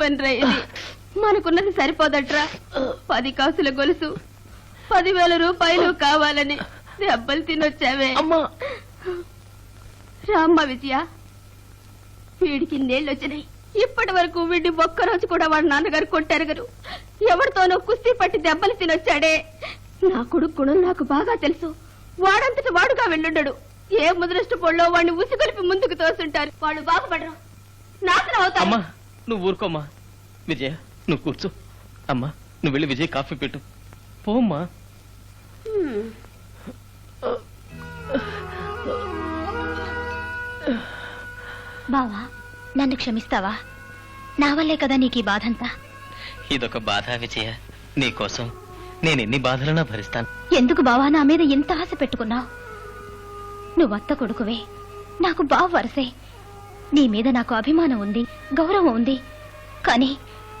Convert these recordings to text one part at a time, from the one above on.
పని ఇది మనకున్నది సరిపోదట్రా. పది కాసుల గొలుసు పదివేల రూపాయలు కావాలని దెబ్బలు తినొచ్చావే. అమ్మా. రామ్మ విజయ వీడికి నీళ్ళు వచ్చినాయి ఇప్పటి వరకు వీడిని ఒక్కరోజు కూడా వాడు నాన్నగారు కొట్టారు గారు ఎవరితోనో కుస్తీ పట్టి దెబ్బలు తినొచ్చాడే. నా కొడుకు గుణం నాకు బాగా తెలుసు. వాడంతట వాడుగా వెళ్ళుండడు. ఏ ముదరష్ట పొళ్ళో వాడిని ఉసిగొలిపి ముందుకు తోస్తుంటారు వాళ్ళు బాగుపడరు. నాశనం అమ్మా నువ్వు ఊరుకోమ్మా. విజయ నువ్వు కూర్చో. అమ్మా నువ్వు వెళ్ళి విజయ్ కాఫీ పెట్టు. పోమ్మా. బావా నన్ను క్షమిస్తావా? నా వల్లే కదా నీకు ఈ బాధంతా? ఇదొక బాధ విజయ. నీకోసం నేను ఎన్ని బాధలన్నా భరిస్తాను. ఎందుకు బావా నా మీద ఇంత ఆశ పెట్టుకున్నావు? నువ్వు అత్త కొడుకువే. నాకు బావ వరసే. నీ మీద నాకు అభిమానం ఉంది గౌరవం ఉంది. కానీ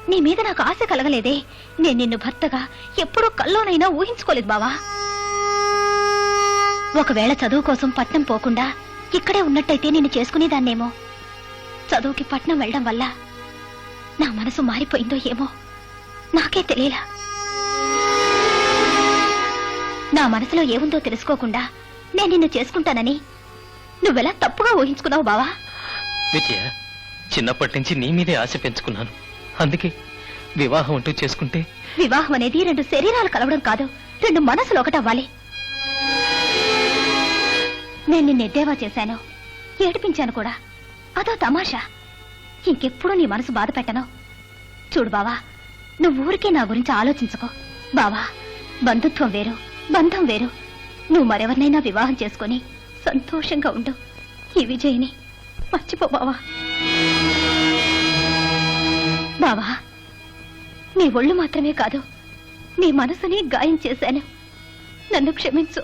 నీ మీద నాకు ఆశ కలగలేదే. నేను నిన్ను భర్తగా ఎప్పుడూ కల్లోనైనా ఊహించుకోలేదు బావా. ఒకవేళ చదువు కోసం పట్నం పోకుండా ఇక్కడే ఉన్నట్టయితే నిన్ను చేసుకునేదాన్నేమో. చదువుకి పట్నం వెళ్ళడం వల్ల నా మనసు మారిపోయిందో ఏమో నాకే తెలియలా. నా మనసులో ఏముందో తెలుసుకోకుండా నేను నిన్ను చేసుకుంటానని నువ్వెలా తప్పుగా ఊహించుకున్నావు బావా? విజయ చిన్నప్పటి నుంచి నీ మీదే ఆశ పెంచుకున్నాను. అందుకే వివాహం అంటూ చేసుకుంటే వివాహం అనేది రెండు శరీరాలు కలవడం కాదు రెండు మనసులు ఒకటవ్వాలి. నేను నిన్ను ఎద్దేవా చేశాను ఏడిపించాను కూడా. అదో తమాషా. ఇంకెప్పుడు నీ మనసు బాధ పెట్టను. చూడు బావా నువ్వు ఊరికే నా గురించి ఆలోచించుకో. బావా బంధుత్వం వేరు బంధం వేరు. నువ్వు మరెవరినైనా వివాహం చేసుకొని సంతోషంగా ఉండు. ఈ విజయ్ని మర్చిపో బావా. బావా నీ ఒళ్ళు మాత్రమే కాదు నీ మనసుని గాయం చేశాను. నన్ను క్షమించు.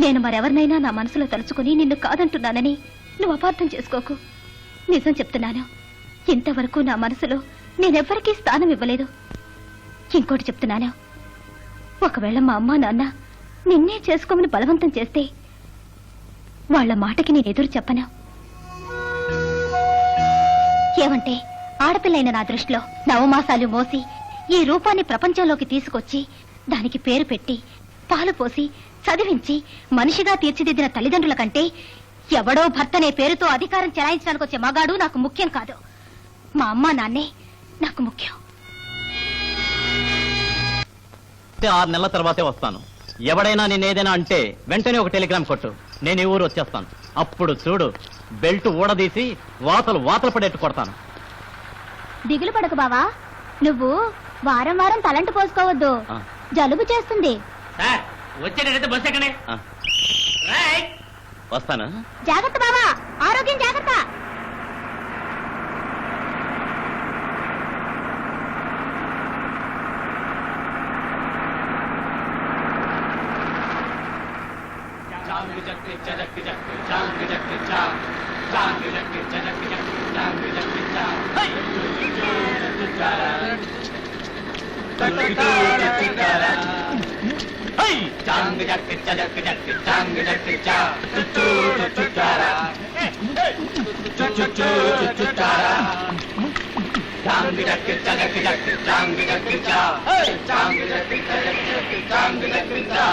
నేను మరెవరినైనా నా మనసులో తలుచుకుని నిన్ను కాదంటున్నానని నువ్వు అపార్థం చేసుకోకు. నిజం చెప్తున్నాను. ఇంతవరకు నా మనసులో నేనెవ్వరికీ స్థానం ఇవ్వలేదు. ఇంకోటి చెప్తున్నాను. ఒకవేళ మా అమ్మా నాన్న నిన్నే చేసుకోమని బలవంతం చేస్తే వాళ్ళ మాటకి నేను ఎదురు చెప్పను. ఏమంటే ఆడపిల్లైన నా దృష్టిలో నవమాసాలు మోసి ఈ రూపాన్ని ప్రపంచంలోకి తీసుకొచ్చి దానికి పేరు పెట్టి పాలు పోసి చదివించి మనిషిగా తీర్చిదిద్దిన తల్లిదండ్రుల కంటే ఎవడో భర్తనే పేరుతో అధికారం చెలాయించడానికి వచ్చే మగాడు నాకు ముఖ్యం కాదు. మా అమ్మ నాన్నే నాకు ముఖ్యం. ఆరు నెలల తర్వాతే వస్తాను. ఎవడైనా నేను ఏదైనా అంటే వెంటనే ఒక టెలిగ్రామ్ కొట్టు. నేను ఈ ఊరు వచ్చేస్తాను. అప్పుడు చూడు బెల్ట్ ఊడదీసి వాతలు వాతలు పడేట్టు కొడతాను. దిగులు పడకు బావా. నువ్వు వారం వారం తలంటు పోసుకోవద్దు. ఆ. జలుబు చేస్తుంది. వచ్చేటైతే ఎక్కడే. వస్తాను? జాగ్రత్త బావా. ఆరోగ్యం జాగ్రత్త. చాంగ్ జక్ జక్ జక్ చాంగ్ జక్ చా చుచ్చు చుచ్చుటారా చుచ్చు చుచ్చుటారా చాంగ్ జక్ జక్ జక్ చాంగ్ జక్ చా చాంగ్ జక్ జక్ జక్ చాంగ్ జక్ చా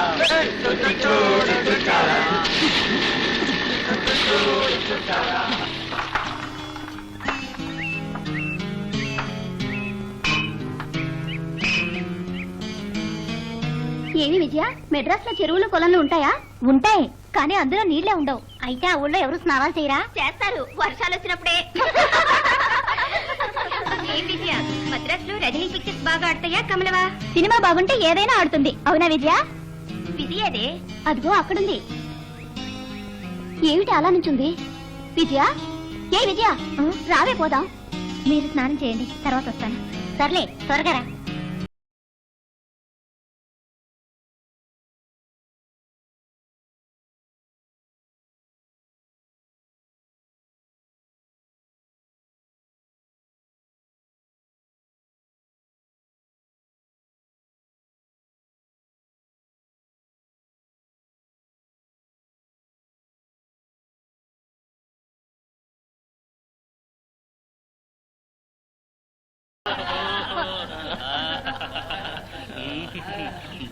చుచ్చు చుచ్చుటారా చుచ్చు చుచ్చుటారా ఏమి విజయ? మెడ్రాస్లో చెరువులు కొలంలు ఉంటాయా? ఉంటాయి. కానీ అందులో నీళ్ళే ఉండవు. అయితే ఆ ఊళ్ళో ఎవరు స్నానాలు చేయరా? చేస్తారు. వర్షాలు వచ్చినప్పుడే. విజయ? మద్రాస్లో రజనీ పిక్చర్స్ బాగా ఆడతాయా కమలవా? సినిమా బాగుంటే ఏదైనా ఆడుతుంది. అవునా విజయ? విజయదే అదిగో అక్కడుంది. ఏమిటి అలా నుంచుంది? విజయ? ఏ విజయ! రావే పోదాం. మీరు స్నానం చేయండి. తర్వాత వస్తాను. సర్లే త్వరగా రా.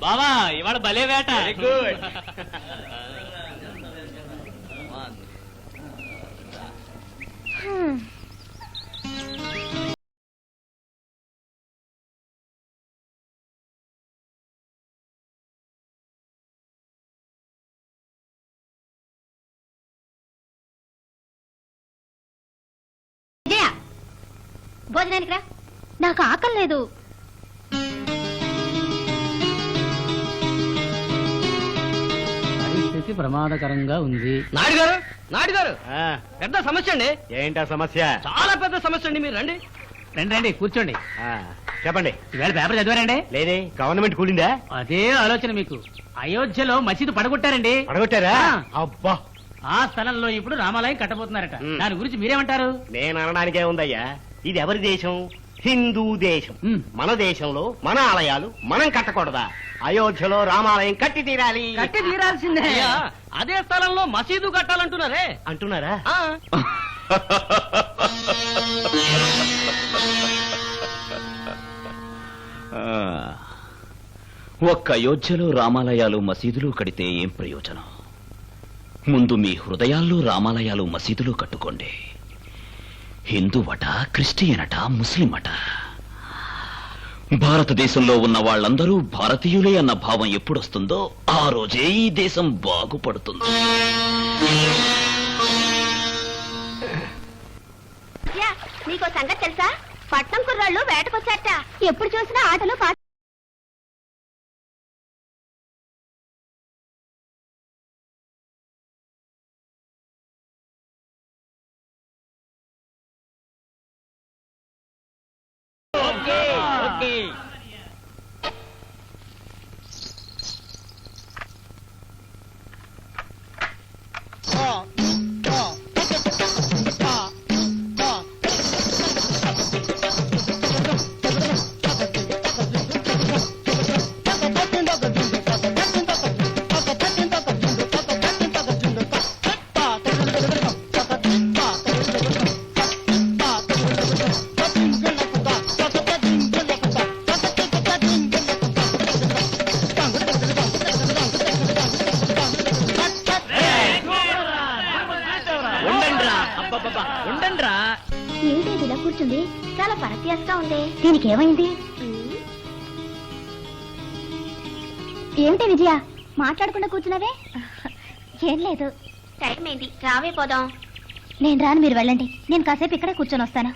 బావా ఇవాళ భలే వేట. గుడ్ భోజనానికి రా. నాకు ఆకలి లేదు. పరిస్థితి ప్రమాదకరంగా ఉంది. నాయుడు గారు నాయుడు గారు పెద్ద సమస్య అండి. ఏంటా సమస్య? చాలా పెద్ద సమస్య అండి మీరు రండి. రండి రండి కూర్చోండి. ఆ, చెప్పండి. ఈవేళ పేపర్ చదివారండి? లేదే గవర్నమెంట్ కూలిందా? అదే ఆలోచన మీకు. అయోధ్యలో మసీదు పడగొట్టారండి. పడగొట్టారా? ఆ. అబ్బా. ఆ స్థలంలో ఇప్పుడు రామాలయం కట్టబోతున్నారట. మ్. దాని గురించి మీరేమంటారు? నేను అనడానికే ఉందయ్యా. ఇది ఎవరి దేశం? హిందూ దేశం. మన దేశంలో మన ఆలయాలు మనం కట్టకూడదా? అయోధ్యలో రామాలయం కట్టి తీరాలి. కట్టి తీరాల్సిందే. అయ్యా, అదే స్థలంలో మసీదు కట్టాలంటున్నారే. అంటున్నారా? ఆ, ఒక్క అయోధ్యలో రామాలయాలు మసీదులు కడితే ఏం ప్రయోజనం? ముందు మీ హృదయాల్లో రామాలయాలు మసీదులు కట్టుకోండి. హిందువట క్రిస్టియనట ముస్లిమట భారతదేశంలో ఉన్న వాళ్ళందరూ భారతీయులే అన్న భావం ఎప్పుడొస్తుందో ఆ రోజే ఈ దేశం బాగుపడుతుంది. నీకో సంగతి తెలుసా? పట్నం కుర్రాళ్ళు వేటకొచ్చాట ఎప్పుడు చూసినా ఆటలు పాటలు చాలా పరత్యాసగా ఉంది. దీనికి ఏమైంది ఏమిటి విజయ? మాట్లాడకుండా కూర్చున్నావే? ఏం లేదు. టైం ఏంటి రావే పోదాం. నేను రాను మీరు వెళ్ళండి. నేను కాసేపు ఇక్కడే కూర్చొని వస్తాను.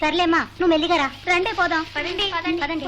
సర్లేమ్మా నువ్వు మెల్లిగా రా. రండి పోదాం. పదండి. పదండి.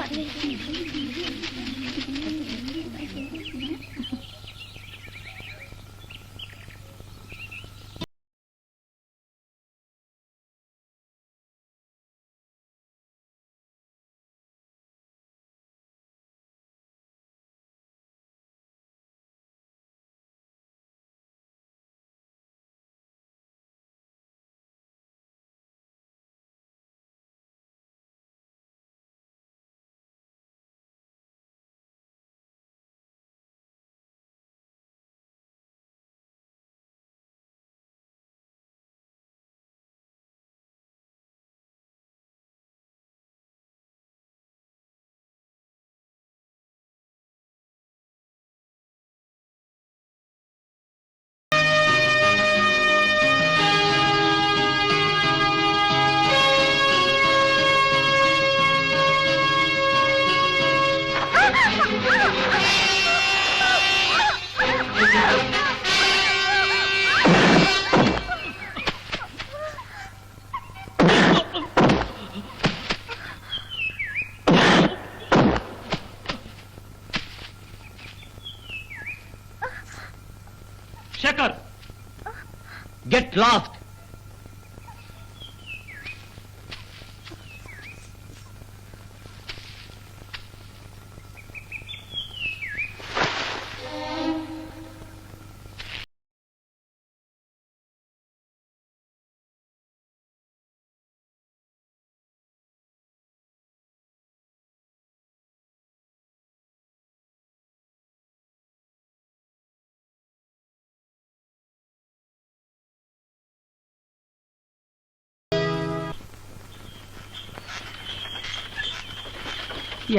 శేఖర్. గెట్ లాస్ట్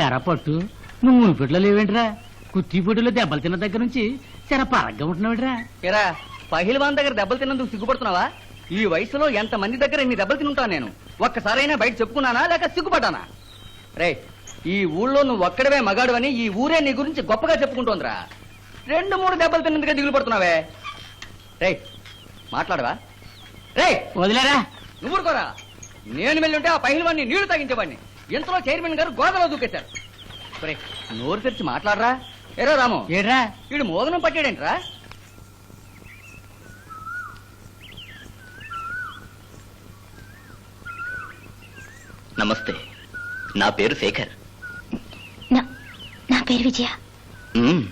ఎరా పట్టు నువ్వు మునిపెట్లో లేవేంట్రా? కుత్తిపొడిలో దెబ్బలు తిన్న దగ్గర నుంచి చాలా పరగ్గా ఉంటున్నావుట్రా? ఎరా పహిల్వాన్ దగ్గర దెబ్బలు తిన్నందుకు సిగ్గుపడుతున్నావా? ఈ వయసులో ఎంత మంది దగ్గర ఇన్ని దెబ్బలు తినుంటాను నేను? ఒక్కసారైనా బయట చెప్పుకున్నానా లేక సిగ్గుపడ్డానా? రే ఈ ఊళ్ళో నువ్వు ఒక్కడవే మగాడు ఈ ఊరే నీ గురించి గొప్పగా చెప్పుకుంటోందిరా. రెండు మూడు దెబ్బలు తిన్నందుకే దిగులు పడుతున్నావే. రే మాట్లాడవా? రే వదిలేరా? నువ్వు ఊరుకోరా. నేను వెళ్ళి ఉంటే ఆ పహిల్వాన్ని నీళ్ళు తాగించేవాడిని. ఇంతలో చైర్మన్ గారు గోదలో దూకేశారు. నోరు తెరిచి మాట్లాడరా. ఏరా రాము. ఏడ్రా? వీడు మోదనం పట్టాడేంట్రా? నమస్తే. నా పేరు శేఖర్. నా నా పేరు విజయ. మ్మ్.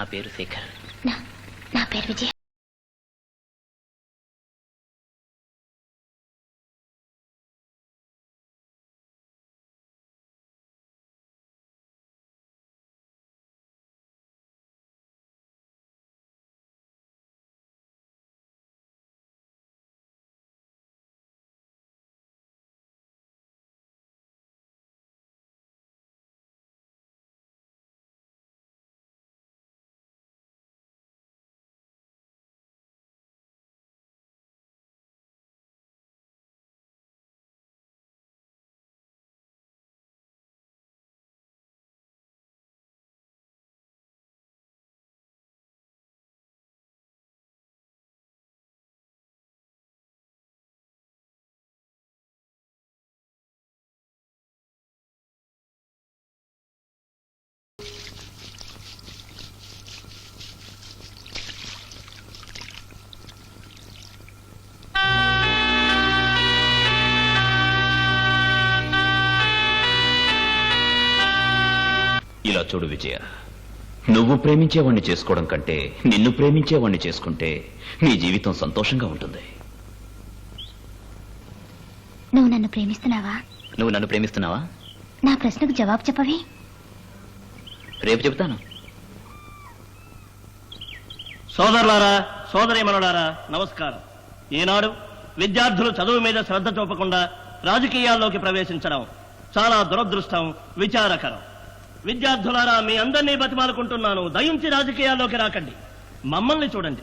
నా పేరు శేఖర్. నా పేరు విజయ. చూడు విజయ. నువ్వు ప్రేమించేవాణ్ణి చేసుకోవడం కంటే నిన్ను ప్రేమించేవాణ్ణి చేసుకుంటే నీ జీవితం సంతోషంగా ఉంటుంది. నువ్వు నన్ను ప్రేమిస్తున్నావా? నువ్వు నన్ను ప్రేమిస్తున్నావా? నా ప్రశ్నకు జవాబు చెప్పవి. రేపు చెబుతాను. సోదరులారా సోదరిమనులారా నమస్కారం. ఈనాడు విద్యార్థులు చదువు మీద శ్రద్ధ చూపకుండా రాజకీయాల్లోకి ప్రవేశించడం చాలా దురదృష్టం విచారకరం. విద్యార్థులారా మీ అందరినీ బతిమాలుకుంటున్నాను. దయించి రాజకీయాల్లోకి రాకండి. మమ్మల్ని చూడండి.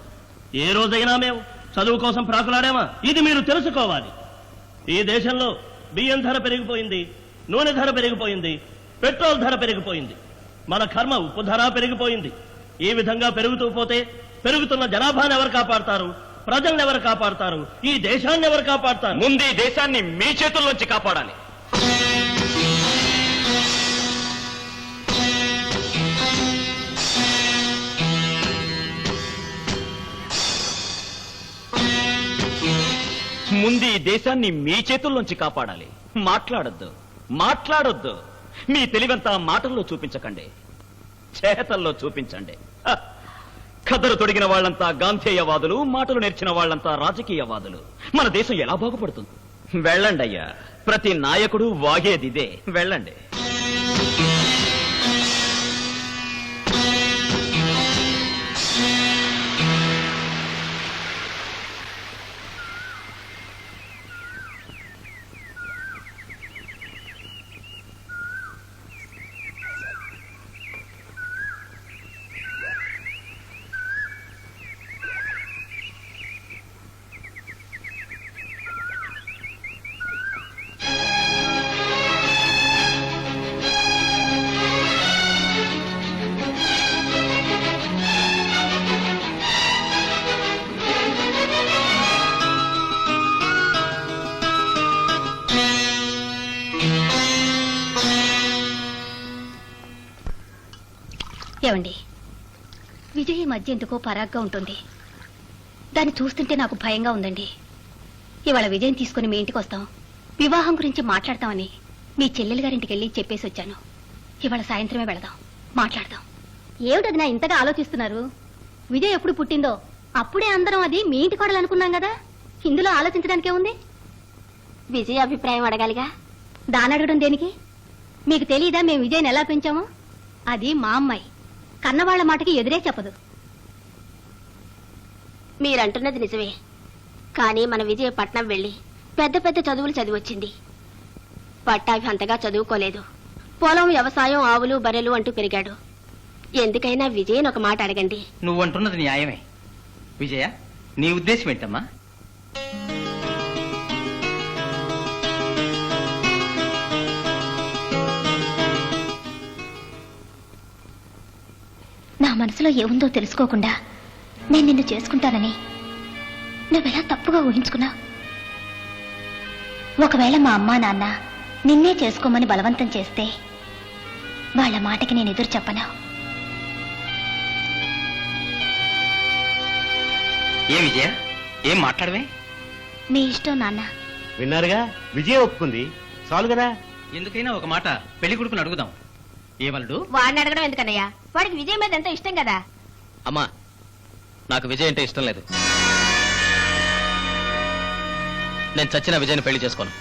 ఏ రోజైనా మేము చదువు కోసం ప్రాకులాడామా? ఇది మీరు తెలుసుకోవాలి. ఈ దేశంలో బియ్యం ధర పెరిగిపోయింది నూనె ధర పెరిగిపోయింది పెట్రోల్ ధర పెరిగిపోయింది మన కర్మ ఉప్పు ధర పెరిగిపోయింది. ఈ విధంగా పెరుగుతూ పోతే పెరుగుతున్న జనాభాను ఎవరు కాపాడతారు? ప్రజల్ని ఎవరు కాపాడతారు? ఈ దేశాన్ని ఎవరు కాపాడతారు? ముందు ఈ దేశాన్ని మీ చేతుల్లోంచి కాపాడాలి. ముందు ఈ దేశాన్ని మీ చేతుల్లోంచి కాపాడాలి. మాట్లాడొద్దు. మాట్లాడొద్దు. మీ తెలివంతా మాటల్లో చూపించకండి. చేతల్లో చూపించండి. కథలు తొడిగిన వాళ్ళంతా గాంధేయవాదులు మాటలు నేర్చిన వాళ్ళంతా రాజకీయవాదులు. మన దేశం ఎలా బాగుపడుతుంది? వెళ్ళండి అయ్యా ప్రతి నాయకుడు వాగేది ఇదే వెళ్ళండి. మధ్య ఎందుకో పరాగ్గా ఉంటుంది. దాన్ని చూస్తుంటే నాకు భయంగా ఉందండి. ఇవాళ విజయం తీసుకుని మీ ఇంటికి వస్తాం. వివాహం గురించి మాట్లాడతామని మీ చెల్లెలు గారింటికి వెళ్ళి చెప్పేసి వచ్చాను. ఇవాళ సాయంత్రమే వెళదాం. మాట్లాడదాం. ఏమిటది నా ఇంతగా ఆలోచిస్తున్నారు? విజయ్ ఎప్పుడు పుట్టిందో? అప్పుడే అందరం అది మీ ఇంటి కోడలు అనుకున్నాం కదా? ఇందులో ఆలోచించడానికే ఉంది? విజయ్ అభిప్రాయం అడగాలిగా. దాని అడగడం దేనికి? మీకు తెలియదా మేము విజయ్ని ఎలా పెంచామో? అది మా అమ్మాయి. కన్నవాళ్ళ మాటకి ఎదురే చెప్పదు. మీరంటున్నది నిజమే. కానీ మన విజయ పట్నం వెళ్ళి పెద్ద పెద్ద చదువులు చదివొచ్చింది. పట్టాభి అంతగా చదువుకోలేదు. పొలం వ్యవసాయం ఆవులు బర్రెలు అంటూ పెరిగాడు. ఎందుకైనా విజయన్ ఒక మాట అడగండి. నువ్వు అంటున్నది న్యాయమే. విజయ నీ ఉద్దేశం ఏంటమ్మా? నా మనసులో ఏముందో తెలుసుకోకుండా నేను నిన్ను చేసుకుంటానని. నువ్వెలా తప్పుగా ఊహించుకున్నావు? ఒకవేళ మా అమ్మా నాన్న నిన్నే చేసుకోమని బలవంతం చేస్తే వాళ్ళ మాటకి నేను ఎదురు చెప్పను. ఏ విజయ? ఏం మాట్లాడవే? మీ ఇష్టం నాన్న. విన్నారుగా? విజయ ఒప్పుకుంది. చాలు కదా. ఎందుకైనా ఒక మాట పెళ్ళి కొడుకుని అడుగుదాం. ఏమలుడు వాడిని అడగడం ఎందుకన్నయ్యా? వాడికి విజయ్ మీద ఎంతో ఇష్టం కదా? అమ్మా నాకు విజయ్ అంటే ఇష్టం లేదు. నేను చచ్చిన విజయ్ని పెళ్ళి చేసుకోను.